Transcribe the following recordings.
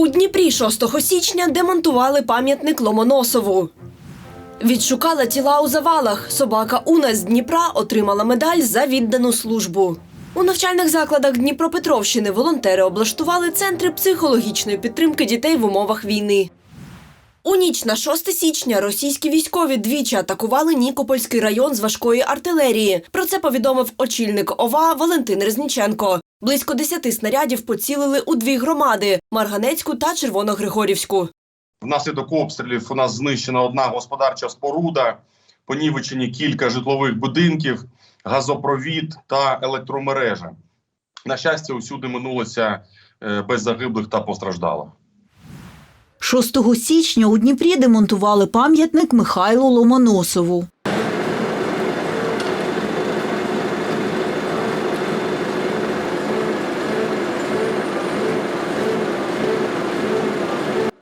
У Дніпрі 6 січня демонтували пам'ятник Ломоносову. Відшукала тіла у завалах. Собака Уна з Дніпра отримала медаль за віддану службу. У навчальних закладах Дніпропетровщини волонтери облаштували центри психологічної підтримки дітей в умовах війни. У ніч на 6 січня російські військові двічі атакували Нікопольський район з важкої артилерії. Про це повідомив очільник ОВА Валентин Резніченко. Близько 10 снарядів поцілили у дві громади Марганецьку та Червоногригорівську. Внаслідок обстрілів у нас знищена одна господарча споруда, понівечені кілька житлових будинків, газопровід та електромережа. На щастя, усюди минулося е, без загиблих та постраждалих. 6 січня у Дніпрі демонтували пам'ятник Михайлу Ломоносову.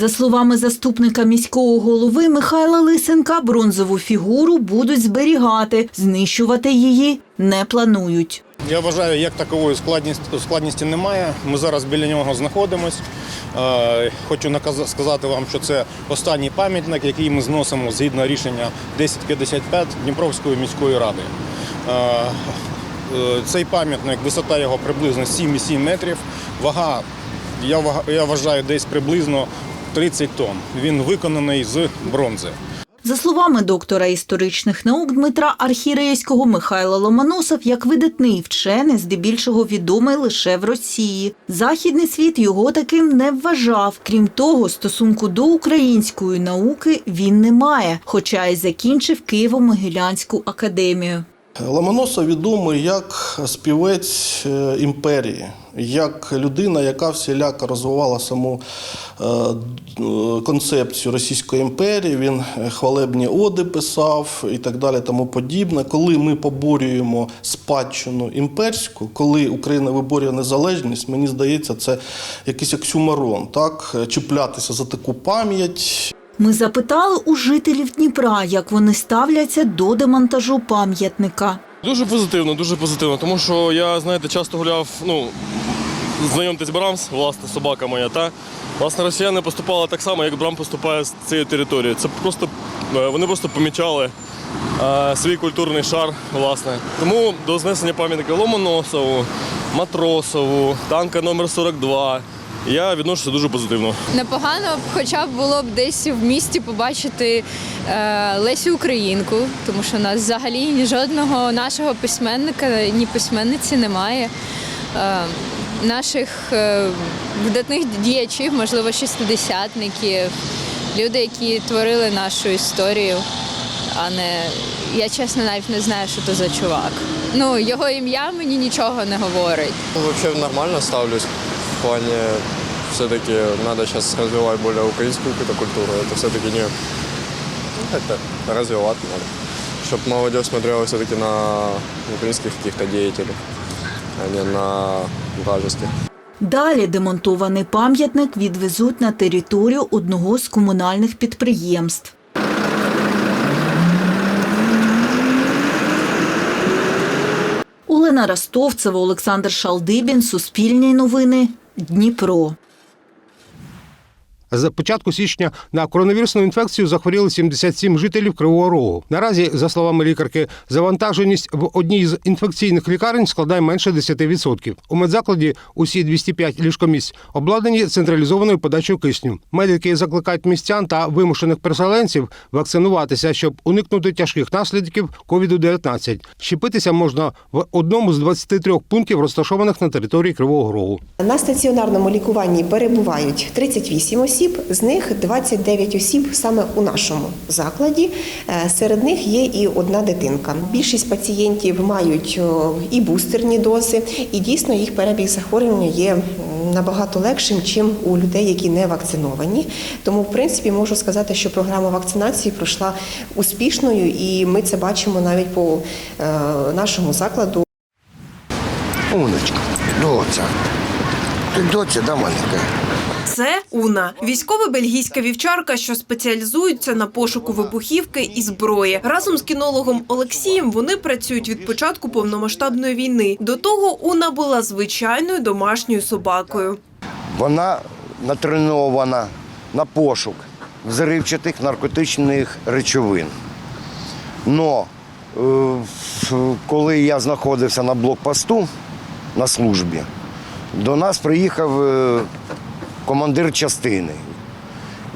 За словами заступника міського голови Михайла Лисенка, бронзову фігуру будуть зберігати, знищувати її не планують. Я вважаю, як такової складності немає. Ми зараз біля нього знаходимось. Е, Хочу сказати вам, що це останній пам'ятник, який ми зносимо згідно рішення 1055 Дніпровської міської ради. Е, е, Цей пам'ятник, висота його приблизно 7,7 метрів. Вага- я вважаю, десь приблизно 30 тонн. Він виконаний з бронзи. За словами доктора історичних наук Дмитра Архірейського, Михайло Ломоносов як видатний вчений, здебільшого відомий лише в Росії. Західний світ його таким не вважав. Крім того, стосунку до української науки він не має, хоча й закінчив Києво-Могилянську академію. Ломоносов відомий як співець е, імперії, як людина, яка всіляко розвивала саму е, е, концепцію Російської імперії. Він хвалебні оди писав і так далі, тому подібне. Коли ми поборюємо спадщину імперську, коли Україна виборює незалежність, мені здається, це якийсь оксюмарон, так чіплятися за таку пам'ять. Ми запитали у жителів Дніпра, як вони ставляться до демонтажу пам'ятника. Дуже позитивно, дуже позитивно, тому що я, знаєте, часто гуляв, ну, знайомтесь Брамс, власне, собака моя, та власне росіяни поступали так само, як Брам поступає з цієї території. Це просто е, вони просто помічали е, свій культурний шар, власне. Тому до знесення пам'ятника Ломоносову, Матросову, танка номер 42 я відношуся дуже позитивно. Непогано, б хоча б було б десь в місті побачити е, Лесю Українку, тому що у нас взагалі ні жодного нашого письменника, ні письменниці немає. Е, наших е, видатних діячів, можливо, шістдесятників, люди, які творили нашу історію, а не я чесно навіть не знаю, що то за чувак. Ну, його ім'я мені нічого не говорить. Ну, Вообще нормально ставлюсь В плане все-таки надо сейчас развивать более украинскую какую-то культуру. Это все-таки не... ну, Это развивать надо. Чтобы молодежь смотрела все-таки на украинских каких-то деятелей, а не на вражеских. Далі демонтований пам'ятник відвезуть на територію одного з комунальних підприємств. Олена Ростовцева, Олександр Шалдибін, Суспільні новини, Дніпро. З початку січня на коронавірусну інфекцію захворіли 77 жителів Кривого Рогу. Наразі, за словами лікарки, завантаженість в одній з інфекційних лікарень складає менше 10%. У медзакладі усі 205 ліжкомісць обладнані централізованою подачею кисню. Медики закликають містян та вимушених переселенців вакцинуватися, щоб уникнути тяжких наслідків COVID-19. Щепитися можна в одному з 23 пунктів, розташованих на території Кривого Рогу. На стаціонарному лікуванні перебувають 38 осіб, з них 29 осіб саме у нашому закладі. Е, Серед них є і одна дитинка. Більшість пацієнтів мають і бустерні дози, і дійсно їх перебіг захворювання є набагато легшим, чим у людей, які не вакциновані. Тому, в принципі, можу сказати, що програма вакцинації пройшла успішною, і ми це бачимо навіть по е, нашому закладу. Уночка, доця. Ти доця, да, маленька? Це Уна, військова бельгійська вівчарка, що спеціалізується на пошуку вибухівки і зброї. Разом з кінологом Олексієм вони працюють від початку повномасштабної війни. До того Уна була звичайною домашньою собакою. Вона натренована на пошук взривчатих наркотичних речовин. Но е, коли я знаходився на блокпосту на службі, до нас приїхав е, командир частини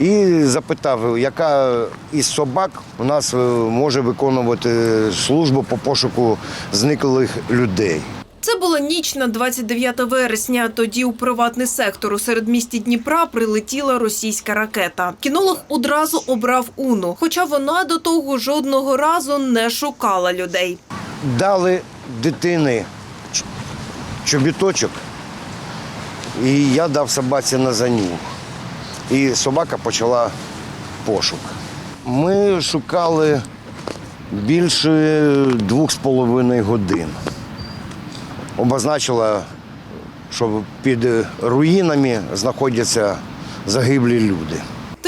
і запитав, яка із собак у нас е, може виконувати службу по пошуку зниклих людей. Це була ніч на 29 вересня. Тоді у приватний сектор у середмісті Дніпра прилетіла російська ракета. Кінолог одразу обрав Уну, хоча вона до того жодного разу не шукала людей. Дали дитини чобіточок, і я дав собаці на занюх. І собака почала пошук. Ми шукали більше двох з половиною годин. Обозначила, що під руїнами знаходяться загиблі люди.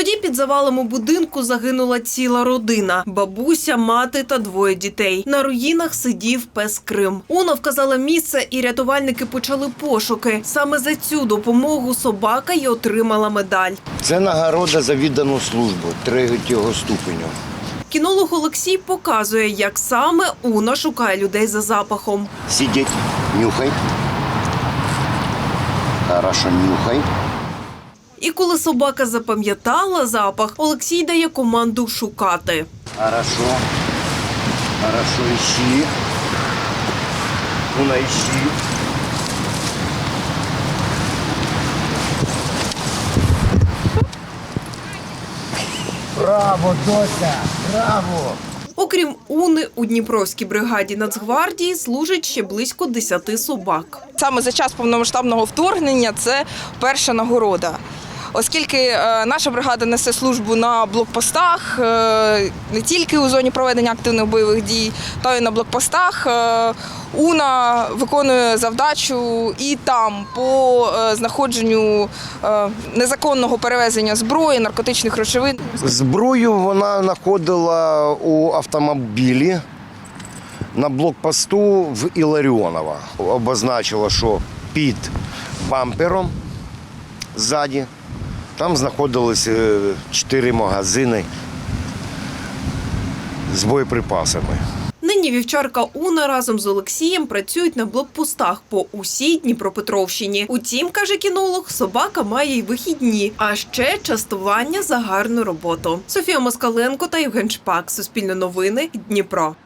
Тоді під завалом у будинку загинула ціла родина: бабуся, мати та двоє дітей. На руїнах сидів пес Крим. Уна вказала місце, і рятувальники почали пошуки. Саме за цю допомогу собака й отримала медаль. Це нагорода за віддану службу третього ступеню. Кінолог Олексій показує, як саме Уна шукає людей за запахом. Сидеть, нюхай. Хорошо, нюхай. І коли собака запам'ятала запах, Олексій дає команду шукати. Хорошо. Хорошо, ищи. Уна, ищи. Браво, дося, браво! Окрім Уни, у Дніпровській бригаді Нацгвардії служить ще близько 10 собак. Саме за час повномасштабного вторгнення це перша нагорода. Оскільки е, наша бригада несе службу на блокпостах, е, не тільки у зоні проведення активних бойових дій, та й на блокпостах, е, УНА виконує завдачу і там по знаходженню незаконного перевезення зброї, наркотичних речовин. Зброю вона знаходила у автомобілі на блокпосту в Іларіонова. Обозначила, що під бампером ззаді там знаходились е, чотири магазини з боєприпасами. Нині вівчарка Уна разом з Олексієм працюють на блокпостах по усій Дніпропетровщині. Утім, каже кінолог, собака має й вихідні, а ще частування за гарну роботу. Софія Москаленко та Євген Шпак. Суспільне новини. Дніпро.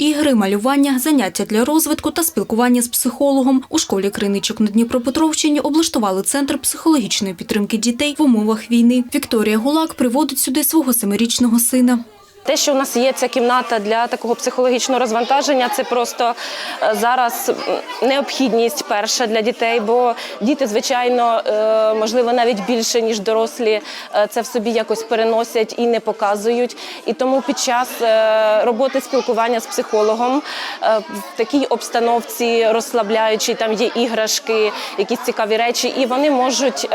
Ігри, малювання, заняття для розвитку та спілкування з психологом у школі Криничок на Дніпропетровщині облаштували центр психологічної підтримки дітей в умовах війни. Вікторія Гулак приводить сюди свого семирічного сина. Те, що у нас є ця кімната для такого психологічного розвантаження, це просто е, зараз необхідність перша для дітей, бо діти, звичайно, е, можливо, навіть більше ніж дорослі, е, це в собі якось переносять і не показують. І тому під час роботи спілкування з психологом в такій обстановці розслабляючій, там є іграшки, якісь цікаві речі, і вони можуть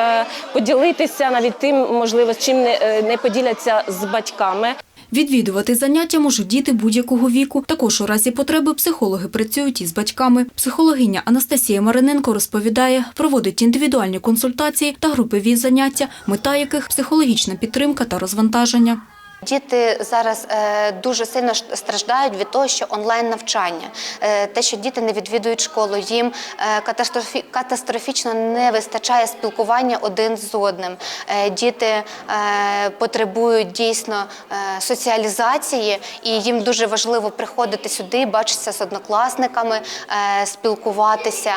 поділитися навіть тим, можливо, чим не поділяться з батьками. Відвідувати заняття можуть діти будь-якого віку. Також у разі потреби психологи працюють із батьками. Психологиня Анастасія Мариненко розповідає, проводить індивідуальні консультації та групові заняття, мета яких психологічна підтримка та розвантаження. Діти зараз е, дуже сильно страждають від того, що онлайн навчання, е, те, що діти не відвідують школу, їм е, катастрофічно не вистачає спілкування один з одним. Діти потребують дійсно соціалізації, і їм дуже важливо приходити сюди, бачитися з однокласниками, спілкуватися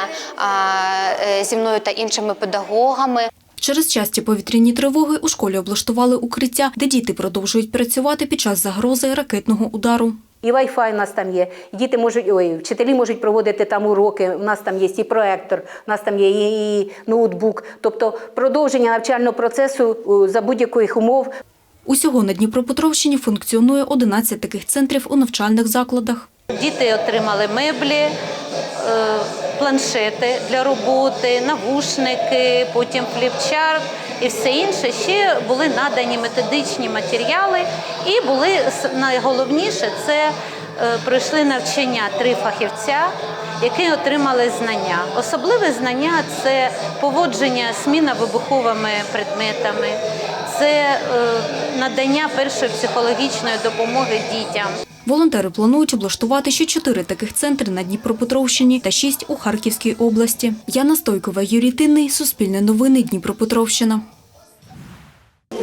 зі мною та іншими педагогами. Через часті повітряні тривоги у школі облаштували укриття, де діти продовжують працювати під час загрози ракетного удару. І Wi-Fi у нас там є. і Діти можуть, ой, вчителі можуть проводити там уроки. У нас там є і проектор, у нас там є і, і ноутбук. Тобто продовження навчального процесу за будь-яких умов. Усього на Дніпропетровщині функціонує 11 таких центрів у навчальних закладах. Діти отримали меблі, е, планшети для роботи, навушники, потім фліпчарт і все інше. Ще були надані методичні матеріали, і були найголовніше це е, пройшли навчання три фахівця, які отримали знання. Особливе знання це поводження, зміна вибуховими предметами, це е, надання першої психологічної допомоги дітям. Волонтери планують облаштувати ще чотири таких центри на Дніпропетровщині та шість у Харківській області. Яна Стойкова, Юрій Тинний, Суспільне новини, Дніпропетровщина.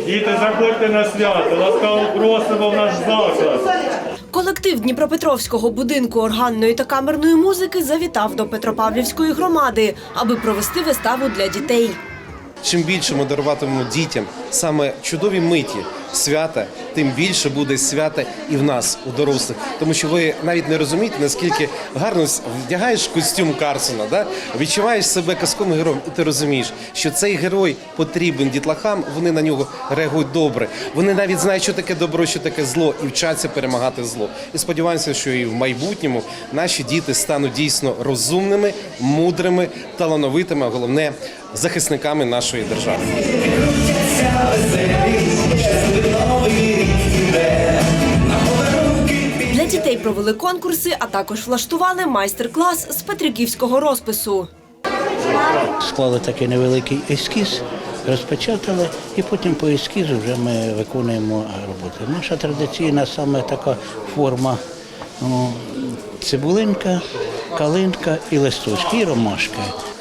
Діти, заходьте на свято, ласкаво просимо в наш заклад. Колектив Дніпропетровського будинку органної та камерної музики завітав до Петропавлівської громади, аби провести виставу для дітей. Чим більше ми даруватимемо дітям саме чудові миті свята, тим більше буде свята і в нас, у дорослих. Тому що ви навіть не розумієте, наскільки гарно вдягаєш костюм Карсона, да? відчуваєш себе казковим героєм, і ти розумієш, що цей герой потрібен дітлахам, вони на нього реагують добре. Вони навіть знають, що таке добро, що таке зло, і вчаться перемагати зло. І сподіваємося, що і в майбутньому наші діти стануть дійсно розумними, мудрими, талановитими, а головне захисниками нашої держави. Провели конкурси, а також влаштували майстер-клас з петриківського розпису. Склали такий невеликий ескіз, розпечатали, і потім по ескізу вже ми виконуємо роботи. Наша традиційна саме така форма ну, цибулинка, калинка і листочки, і ромашки.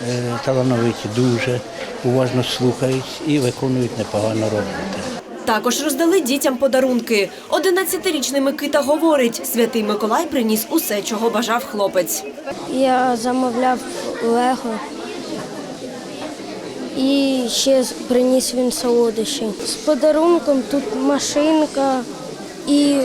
Е, Талановиті дуже уважно слухають і виконують непогану роботу. Також роздали дітям подарунки. 11-річний Микита говорить, святий Миколай приніс усе, чого бажав хлопець. Я замовляв лего і ще приніс він солодощі. З подарунком тут машинка і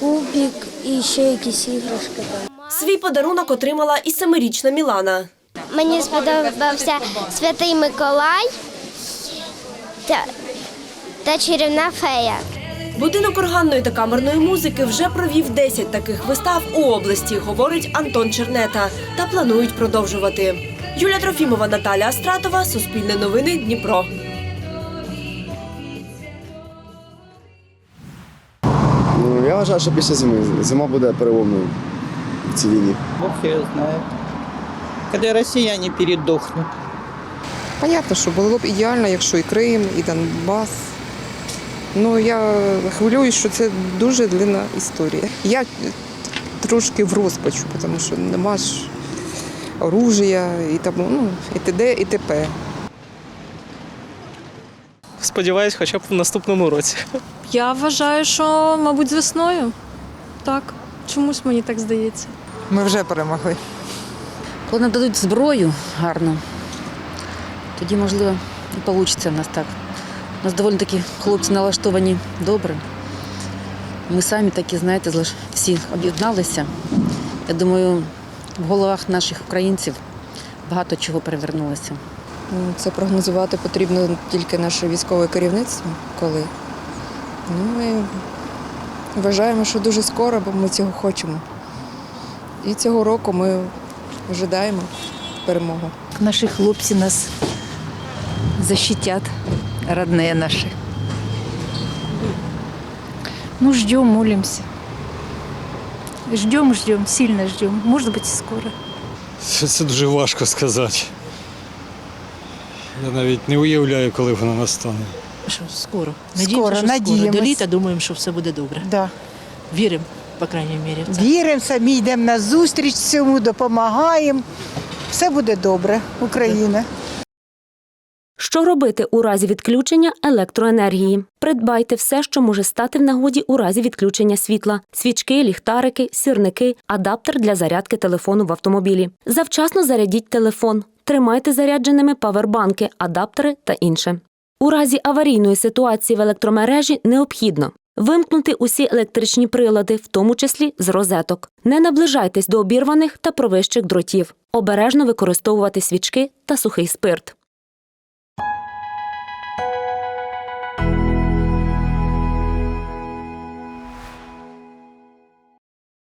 кубик, і ще якісь іграшки. Свій подарунок отримала і семирічна Мілана. Мені сподобався Святий Миколай та, чарівна фея. Будинок органної та камерної музики вже провів 10 таких вистав у області, говорить Антон Чернета, та планують продовжувати. Юля Трофімова, Наталя Астратова, Суспільне новини, Дніпро. Ну, я вважаю, що після зими. Зима буде переломною в цій війні. Бог ее знает. Когда россияне передохнут. Понятно, що було б ідеально, якщо і Крим, і Донбас. Ну я хвилююсь, що це дуже длинна історія. Я трошки в розпачу, тому що нема ж оружия і тому, ну, і т.д. і т.п. Сподіваюсь, хоча б в наступному році. Я вважаю, що, мабуть, з весною. Так, чомусь мені так здається. Ми вже перемогли. Коли нададуть зброю гарну, тоді, можливо, і вийде в нас так. У нас доволі таки хлопці налаштовані добре. Ми самі такі, знаєте, всі об'єдналися. Я думаю, в головах наших українців багато чого перевернулося. Ну, Це прогнозувати потрібно тільки наше військове керівництво, коли. Ну, ми вважаємо, що дуже скоро, бо ми цього хочемо. І цього року ми ожидаємо перемогу. Наши хлопцы нас защитят, родные наши. Ну, ждем, молимся. Ждем, ждем, сильно ждем. Может быть, и скоро. Це, це дуже важко сказати. Я навіть не уявляю, коли воно настане. Що скоро. Скоро, що надіємось. Скоро. До літа думаємо, що все буде добре. Да. Віримо, по крайній мірі. в це. Віримо, самі йдемо на зустріч цьому, допомагаємо. Все буде добре, Україна. Що робити у разі відключення електроенергії? Придбайте все, що може стати в нагоді у разі відключення світла: свічки, ліхтарики, сірники, адаптер для зарядки телефону в автомобілі. Завчасно зарядіть телефон, тримайте зарядженими павербанки, адаптери та інше. У разі аварійної ситуації в електромережі необхідно вимкнути усі електричні прилади, в тому числі з розеток. Не наближайтесь до обірваних та провищих дротів. Обережно використовувати свічки та сухий спирт.